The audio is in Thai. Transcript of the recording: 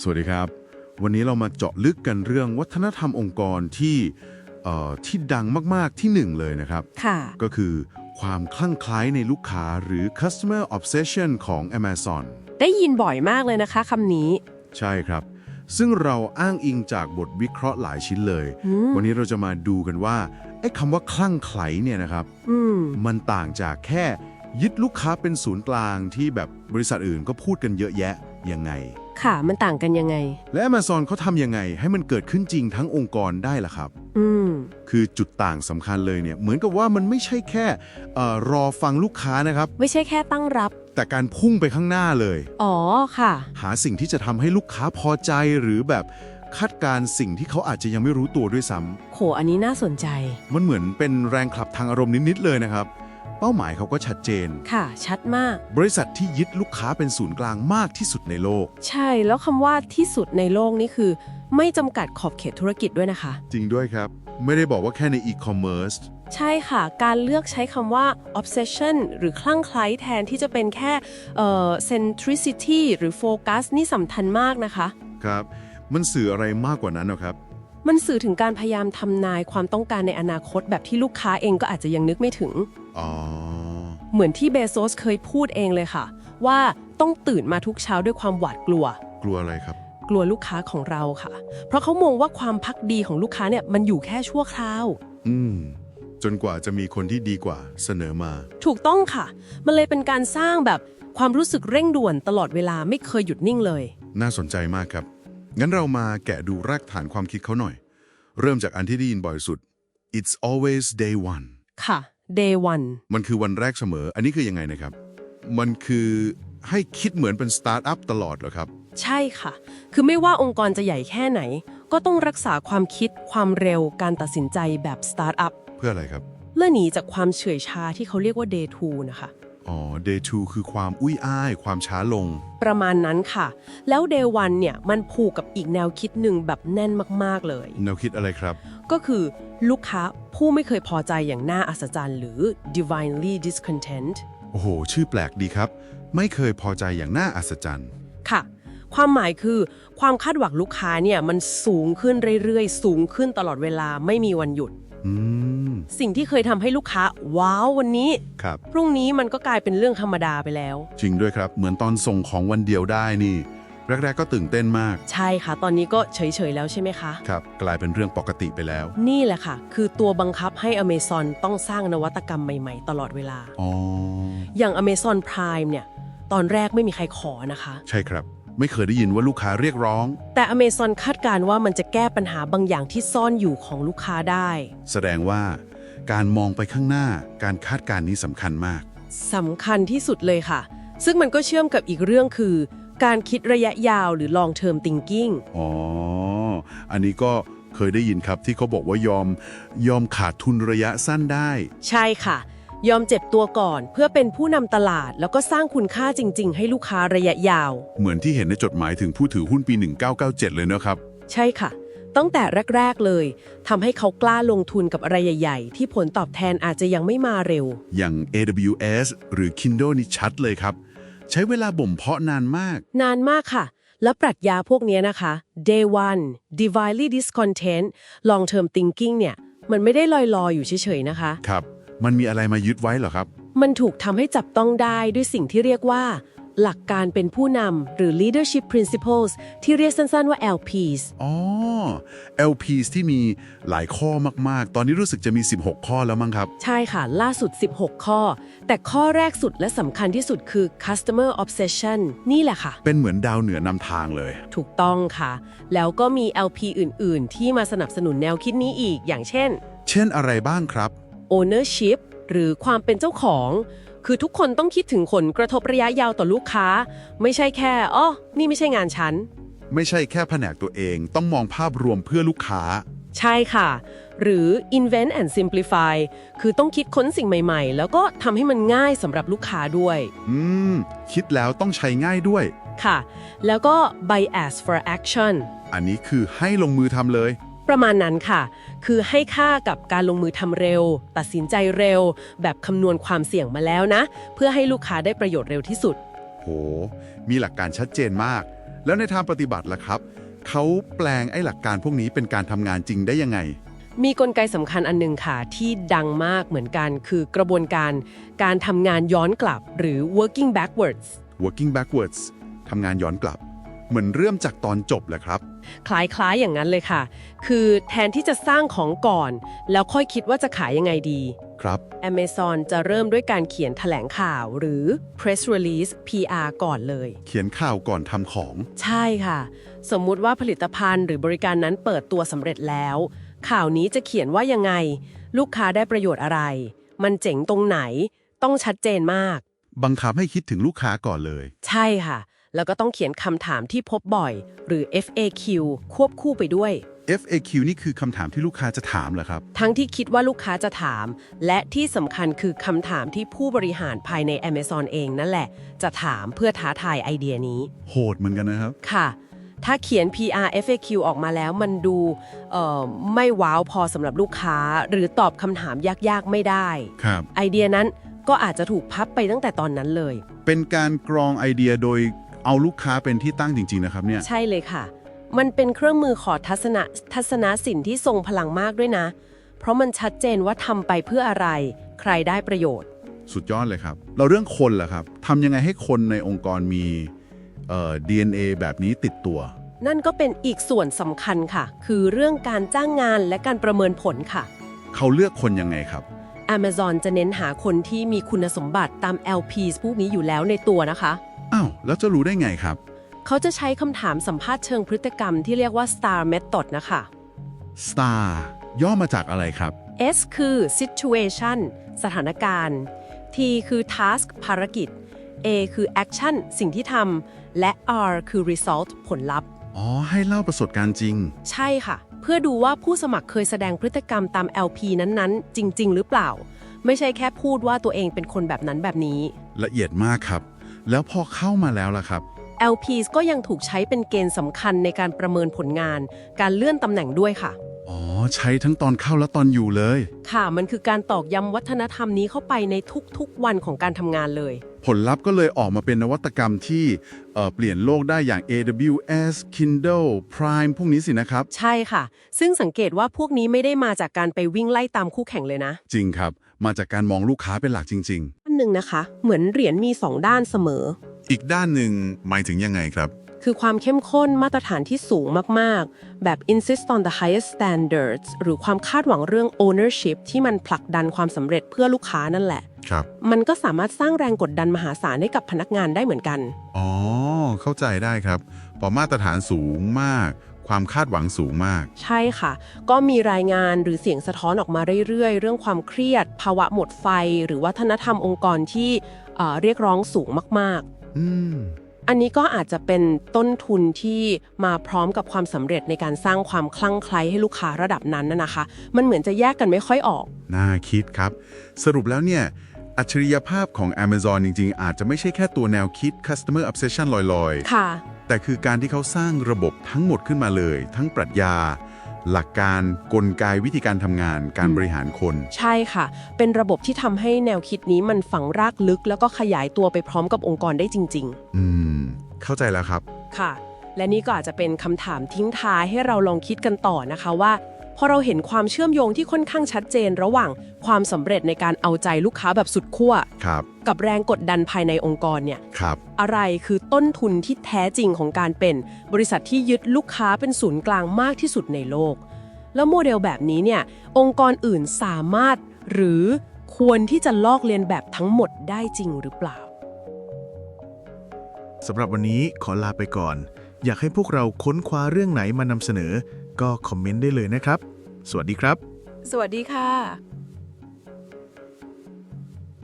สวัสดีครับ วันนี้เรามาเจาะลึกกันเรื่องวัฒนธรรมองค์กรที่เอ่อที่ดังมาก ๆ ที่หนึ่งเลยนะครับค่ะก็คือความคลั่งไคล้ในลูกค้าหรือ customer obsession ของ Amazon ได้ยินบ่อยมากเลยนะคะคำนี้ ใช่ครับ ซึ่งเราอ้างอิงจากบทวิเคราะห์หลายชิ้นเลยอืมวันนี้เราจะมาดูกันว่าไอ้คำว่าคลั่งไคล้เนี่ยนะครับอืมมันต่างจากแค่ยึดลูกค้าเป็นศูนย์กลางที่แบบบริษัทอื่นก็พูดกันเยอะแยะยังไง ค่ะ มันต่างกันยังไง และ Amazon เขาทำยังไงให้มันเกิดขึ้นจริงทั้งองค์กรได้ล่ะครับ อืม คือจุดต่างสำคัญเลยเนี่ย เหมือนกับว่ามันไม่ใช่แค่เออรอฟังลูกค้านะครับ ไม่ใช่แค่ตั้งรับ แต่การพุ่งไปข้างหน้าเลย อ๋อค่ะ หาสิ่งที่จะทำให้ลูกค้าพอใจหรือแบบคาดการณ์สิ่งที่เขาอาจจะยังไม่รู้ตัวด้วยซ้ำโห อันนี้น่าสนใจ มันเหมือนเป็นแรงขับทางอารมณ์นิดๆเลยนะครับ เป้าหมายเขาก็ชัดเจน ค่ะ ชัดมาก บริษัทที่ยึดลูกค้าเป็นศูนย์กลางมากที่สุดในโลก ใช่แล้วคำว่าที่สุดในโลกนี่คือ ไม่จำกัดขอบเขตธุรกิจด้วยนะคะ จริงด้วยครับ ไม่ได้บอกว่าแค่ในอีคอมเมิร์ซใช่ค่ะ การเลือกใช้คำว่า obsession หรือคลั่งไคล้แทนที่จะเป็นแค่เอ่อ centricity หรือ focus นี่สำคัญมากนะคะ ครับ มันสื่ออะไรมากกว่านั้นนะครับ มันสื่อถึงการพยายามทำนายความต้องการในอนาคตแบบที่ลูกค้าเองก็อาจจะยังนึกไม่ถึง อ๋อ เหมือนที่เบโซสเคยพูดเองเลยค่ะ ว่าต้องตื่นมาทุกเช้าด้วยความหวาดกลัว กลัวอะไรครับ กลัวลูกค้าของเราค่ะ เพราะเขามองว่าความพักดีของลูกค้าเนี่ยมันอยู่แค่ชั่วคราว อืม จนกว่าจะมีคนที่ดีกว่าเสนอมา ถูกต้องค่ะ มันเลยเป็นการสร้างแบบความรู้สึกเร่งด่วนตลอดเวลาไม่เคยหยุดนิ่งเลย น่าสนใจมากครับ งั้นเรามาแกะดูรากฐานความคิดเขาหน่อย เริ่มจากอันที่ได้ยินบ่อยสุด it's always day one ค่ะ day one มันคือวันแรกเสมอ อันนี้คือยังไงนะครับ มันคือให้คิดเหมือนเป็นสตาร์ทอัพตลอดเหรอครับ ใช่ค่ะ คือไม่ว่าองค์กรจะใหญ่แค่ไหน ก็ต้องรักษาความคิด ความเร็ว การตัดสินใจแบบสตาร์ทอัพ เพื่ออะไรครับ เพื่อหนีจากความเฉื่อยชาที่เขาเรียกว่า day two นะคะ อ๋อ day two คือความอุ้ยอ้าย ความช้าลง ประมาณนั้นค่ะ แล้ว day one เนี่ยมันผูกกับอีกแนวคิดหนึ่งแบบแน่นมากๆเลย แนวคิดอะไรครับ ก็คือลูกค้าผู้ไม่เคยพอใจอย่างน่าอัศจรรย์หรือ divinely discontent โอ้โห ชื่อแปลกดีครับ ไม่เคยพอใจอย่างน่าอัศจรรย์ ค่ะ ความหมายคือความคาดหวังลูกค้าเนี่ยมันสูงขึ้นเรื่อยๆ สูงขึ้นตลอดเวลาไม่มีวันหยุด อืม สิ่งที่เคยทำให้ลูกค้า ว้าววันนี้ ครับ พรุ่งนี้มันก็กลายเป็นเรื่องธรรมดาไปแล้ว จริงด้วยครับ เหมือนตอนส่งของวันเดียวได้นี่ แรก ๆ ก็ตื่นเต้นมาก ใช่ค่ะ ตอนนี้ก็เฉย ๆ แล้วใช่ไหมคะ ครับ กลายเป็นเรื่องปกติไปแล้ว นี่แหละค่ะ คือตัวบังคับให้ Amazon ต้องสร้างนวัตกรรมใหม่ ๆ ตลอดเวลา อ๋อ อย่าง Amazon Prime เนี่ย ตอนแรกไม่มีใครขอนะคะ ใช่ครับ ไม่เคยได้ยินว่าลูกค้าเรียกร้อง แต่ Amazon คาดการณ์ว่ามันจะแก้ปัญหาบางอย่างที่ซ่อนอยู่ของลูกค้าได้ แสดงว่า การมองไปข้างหน้า การคาดการณ์นี้สำคัญมากสำคัญที่สุดเลยค่ะ ซึ่งมันก็เชื่อมกับอีกเรื่องคือ การคิดระยะยาวหรือ long term thinking อ๋ออันนี้ก็เคยได้ยินครับที่เขาบอกว่ายอม ยอมขาดทุนระยะสั้นได้ ใช่ค่ะ ยอมเจ็บตัวก่อนเพื่อเป็นผู้นำตลาด แล้วก็สร้างคุณค่าจริง ๆ ให้ลูกค้าระยะยาว เหมือนที่เห็นในจดหมายถึงผู้ถือหุ้นปี 1997 เลยนะครับ ใช่ค่ะ ตั้งแต่แรก ๆ เลยทำให้เขากล้าลงทุนกับอะไรใหญ่ ๆ ที่ผลตอบแทนอาจจะยังไม่มาเร็ว อย่าง AWS หรือ Kindle นี่ชัดเลยครับ ใช้เวลาบ่มเพาะนานมาก นานมากค่ะ และปรัชญาพวกเนี้ยนะคะ day one divinely discontent long term thinking เนี่ย มันไม่ได้ลอยๆอยู่เฉยๆนะคะ ครับ มันมีอะไรมายึดไว้เหรอครับ มันถูกทำให้จับต้องได้ด้วยสิ่งที่เรียกว่า หลักการเป็นผู้นำหรือ leadership principles ที่เรียกสั้นๆว่า LPs อ๋อ LPs ที่มีหลายข้อมากๆ ตอนนี้รู้สึกจะมี 16 ข้อแล้วมั้งครับ ใช่ค่ะ ล่าสุด 16 ข้อ แต่ข้อแรกสุดและสำคัญที่สุดคือ customer obsession นี่แหละค่ะ เป็นเหมือนดาวเหนือนำทางเลย ถูกต้องค่ะ แล้วก็มี LP อื่น ๆ ที่มาสนับสนุนแนวคิดนี้อีก อย่างเช่น เช่นอะไรบ้างครับ ownership หรือความเป็นเจ้าของ คือทุกคนต้องคิดถึงผลกระทบระยะยาวต่อลูกค้า ไม่ใช่แค่อ๋อนี่ไม่ใช่งานฉัน ไม่ใช่แค่แผนกตัวเองต้องมองภาพรวมเพื่อลูกค้า ใช่ค่ะ หรือ invent and simplify คือต้องคิดค้นสิ่งใหม่ๆ แล้วก็ทำให้มันง่ายสำหรับลูกค้าด้วย อืม คิดแล้วต้องใช้ง่ายด้วย ค่ะ แล้วก็ bias for action อันนี้คือให้ลงมือทำเลย ประมาณนั้นค่ะ คือให้ค่ากับการลงมือทำเร็ว ตัดสินใจเร็ว แบบคำนวณความเสี่ยงมาแล้วนะ เพื่อให้ลูกค้าได้ประโยชน์เร็วที่สุด โห มีหลักการชัดเจนมาก แล้วในทางปฏิบัติล่ะครับเขาแปลงไอ้หลักการพวกนี้เป็นการทำงานจริงได้ยังไง มีกลไกสำคัญอันหนึงค่ะที่ดังมากเหมือนกันคือกระบวนการการทำงานย้อนกลับ หรือ working backwards working backwards ทำงานย้อนกลับ เหมือนเริ่มจากตอนจบแหละครับ คล้ายๆอย่างนั้นเลยค่ะ คือแทนที่จะสร้างของก่อน แล้วค่อยคิดว่าจะขายยังไงดี ครับ Amazon จะเริ่มด้วยการเขียนแถลงข่าวหรือ press release PR ก่อนเลย เขียนข่าวก่อนทำของ ใช่ค่ะ สมมุติว่าผลิตภัณฑ์หรือบริการนั้นเปิดตัวสำเร็จแล้ว ข่าวนี้จะเขียนว่ายังไง ลูกค้าได้ประโยชน์อะไร มันเจ๋งตรงไหน ต้องชัดเจนมาก บังคับให้คิดถึงลูกค้าก่อนเลย ใช่ค่ะ แล้วก็ต้องเขียนคำถามที่พบบ่อย หรือ FAQ ควบคู่ไปด้วย FAQ นี่คือคำถามที่ลูกค้าจะถามเหรอครับ ทั้งที่คิดว่าลูกค้าจะถาม และที่สำคัญคือคำถามที่ผู้บริหารภายใน Amazon เองนั่นแหละ จะถามเพื่อท้าทายไอเดียนี้ โหดเหมือนกันนะครับ ค่ะ ถ้าเขียน PR FAQ ออกมาแล้วมันดูเอ่อไม่ว้าวพอสำหรับลูกค้า หรือตอบคำถามยากๆไม่ได้ ครับ ไอเดียนั้นก็อาจจะถูกพับไปตั้งแต่ตอนนั้นเลย เป็นการกรองไอเดียโดย เอาลูกค้าเป็นที่ตั้งจริง ๆ นะครับเนี่ย ใช่เลยค่ะ มันเป็นเครื่องมือขอทัศนะทัศนสินที่ทรงพลังมากด้วยนะ เพราะมันชัดเจนว่าทำไปเพื่ออะไร ใครได้ประโยชน์ สุดยอดเลยครับ เราเรื่องคนล่ะครับทำยังไงให้คนในองค์กรมีเอ่อ DNA แบบนี้ติดตัว นั่นก็เป็นอีกส่วนสำคัญค่ะ คือเรื่องการจ้างงานและการประเมินผลค่ะ เขาเลือกคนยังไงครับ Amazon จะเน้นหาคนที่มีคุณสมบัติตาม LPs พวกนี้อยู่แล้วในตัวนะคะ อ้าวแล้วจะรู้ได้ไงครับ เขาจะใช้คำถามสัมภาษณ์เชิงพฤติกรรมที่เรียกว่า STAR Method นะคะ Star ย่อมาจากอะไรครับ S คือ situation สถานการณ์ T คือ task ภารกิจ A คือ action สิ่งที่ทำและ R คือ result ผลลัพธ์ อ๋อ ให้เล่าประสบการณ์จริง ใช่ค่ะ เพื่อดูว่าผู้สมัครเคยแสดงพฤติกรรมตาม LP นั้นๆ จริง ๆ หรือเปล่า ไม่ใช่แค่พูดว่าตัวเองเป็นคนแบบนั้นแบบนี้ ละเอียดมากครับ แล้วพอเข้ามาแล้วล่ะครับ LPs ก็ยังถูกใช้เป็นเกณฑ์สำคัญในการประเมินผลงาน การเลื่อนตำแหน่งด้วยค่ะ อ๋อ ใช้ทั้งตอนเข้าและตอนอยู่เลย ค่ะ มันคือการตอกย้ำวัฒนธรรมนี้เข้าไปในทุกๆวันของการทำงานเลย ผลลัพธ์ก็เลยออกมาเป็นนวัตกรรมที่เอ่อเปลี่ยนโลกได้อย่าง AWS Kindle Prime พวกนี้สินะครับ ใช่ค่ะ ซึ่งสังเกตว่าพวกนี้ไม่ได้มาจากการไปวิ่งไล่ตามคู่แข่งเลยนะ จริงครับ มาจากการมองลูกค้าเป็นหลักจริงอัน หนึ่งนะคะ เหมือนเหรียญมีสองด้านเสมอๆอีกด้านหนึ่งหมายถึงยังไงครับ คือความเข้มข้นมาตรฐานที่สูงมาก ๆ แบบ insist on the highest standards หรือความคาดหวังเรื่อง ownership ที่มันผลักดันความสำเร็จเพื่อลูกค้านั่นแหละ ครับ มันก็สามารถสร้างแรงกดดันมหาศาลให้กับพนักงานได้เหมือนกัน อ๋อ เข้าใจได้ครับ พอมาตรฐานสูงมาก ความคาดหวังสูงมาก ใช่ค่ะ ก็มีรายงานหรือเสียงสะท้อนออกมาเรื่อยๆ เรื่องความเครียด ภาวะหมดไฟ หรือวัฒนธรรมองค์กรที่เอ่อเรียกร้องสูงมากอืม ๆ อันนี้ก็อาจจะเป็นต้นทุนที่มาพร้อมกับความสำเร็จในการสร้างความคลั่งไคล้ให้ลูกค้าระดับนั้นนะนะคะ มันเหมือนจะแยกกันไม่ค่อยออก น่าคิดครับ สรุปแล้วเนี่ย อัจฉริยภาพของ Amazon จริง ๆ อาจจะไม่ใช่แค่ตัวแนวคิด customer obsession ลอยค่ะ ๆ แต่คือการที่เขาสร้างระบบทั้งหมดขึ้นมาเลย ทั้งปรัชญา หลักการกลไกวิธีการทำงาน การบริหารคน ใช่ค่ะ เป็นระบบที่ทำให้แนวคิดนี้มันฝังรากลึก แล้วก็ขยายตัวไปพร้อมกับองค์กรได้จริงๆอืม เข้าใจแล้วครับค่ะ และนี่ก็อาจจะเป็นคำถามทิ้งท้ายให้เราลองคิดกันต่อนะคะว่า พอเราเห็นความเชื่อมโยงที่ค่อนข้างชัดเจนระหว่างความสำเร็จในการเอาใจลูกค้าแบบสุดขั้ว ครับ กับแรงกดดันภายในองค์กรเนี่ย ครับ อะไรคือต้นทุนที่แท้จริงของการเป็น บริษัทที่ยึดลูกค้าเป็นศูนย์กลางมากที่สุดในโลก แล้วโมเดลแบบนี้เนี่ย องค์กรอื่นสามารถ หรือควรที่จะลอกเลียนแบบทั้งหมดได้จริงหรือเปล่า สำหรับวันนี้ขอลาไปก่อน อยากให้พวกเราค้นคว้าเรื่องไหนมานำเสนอ ก็คอมเมนต์ได้เลยนะครับ สวัสดีครับ สวัสดีค่ะ